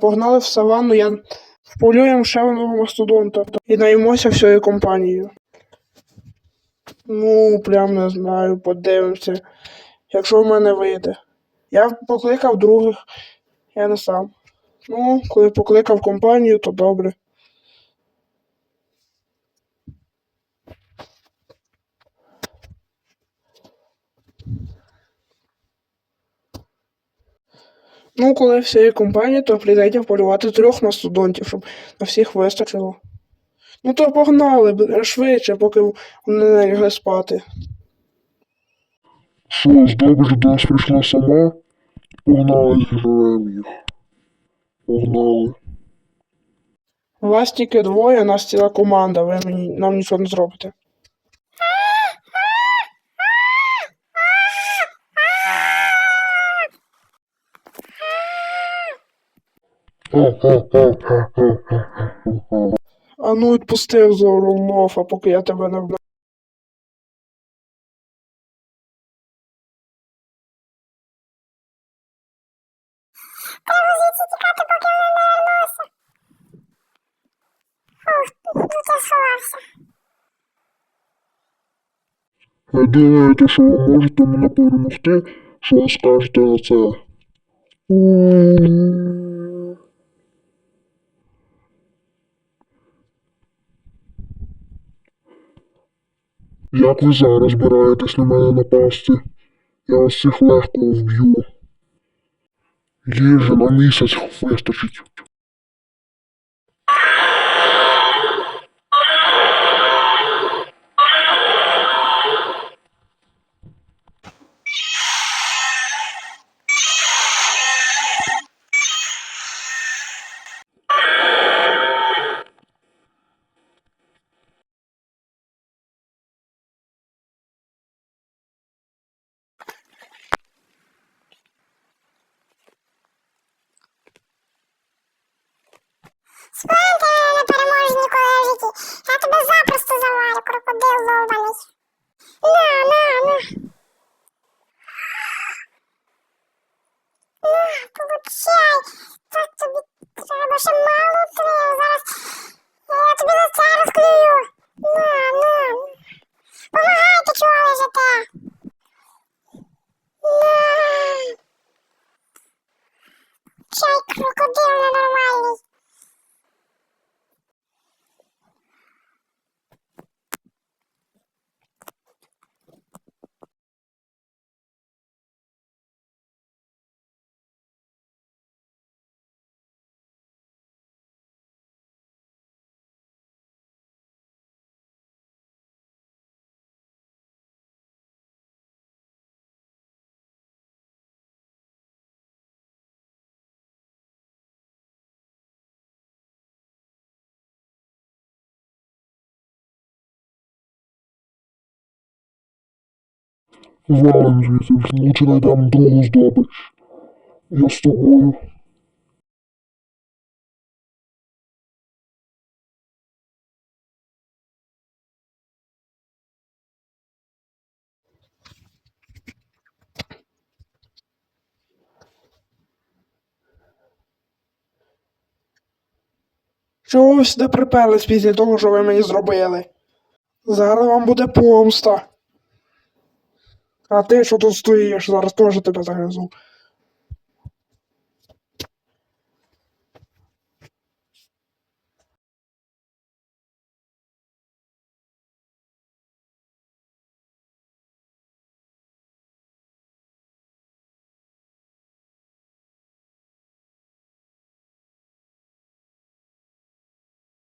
Погнали в саванну, я вполюємо ще одного мастодонта і наймося всією компанією. Ну, прям не знаю, подивимося. Якщо в мене вийде. Я покликав других, я не сам. Ну, коли покликав компанію, то добре. Ну, коли всієї компанії, то прийдеться полювати трьох мастодонтів, щоб на всіх вистачило. Ну то погнали швидше, поки вони не лягли спати. Що добре, до нас прийшла сама. Погнали їх, живемо їх. Погнали. Вас тільки двоє, нас ціла команда, ви мені, нам нічого не зробите. Ха-ха-ха-ха-ха-ха-ха. А ну відпустив Зоролофа, поки я тебе не звідси тікати, поки вони не вернуться. Ух, тут я сховався. Ви думаєте, що можете мене перемогти? Що ви скажете на це? Як ви зараз збираєтесь на мене напасти? Я вас всіх легко вб'ю. Їжі на місяць вистачить. Крокодил довбаний. На, на, на. На, получай. Так тобі треба ще мало клею. Зараз я тобі лице розклею. На, на. Помагайте, чого лежите. На. Чай крокодил ненормальний. Валим звідси, лучше знайдемо другу здобич. Я з тобою. Чого ви сюди приперлись після того, що ви мені зробили? Зараз вам буде помста. А ти що тут стоїш? Зараз теж тебе загризу.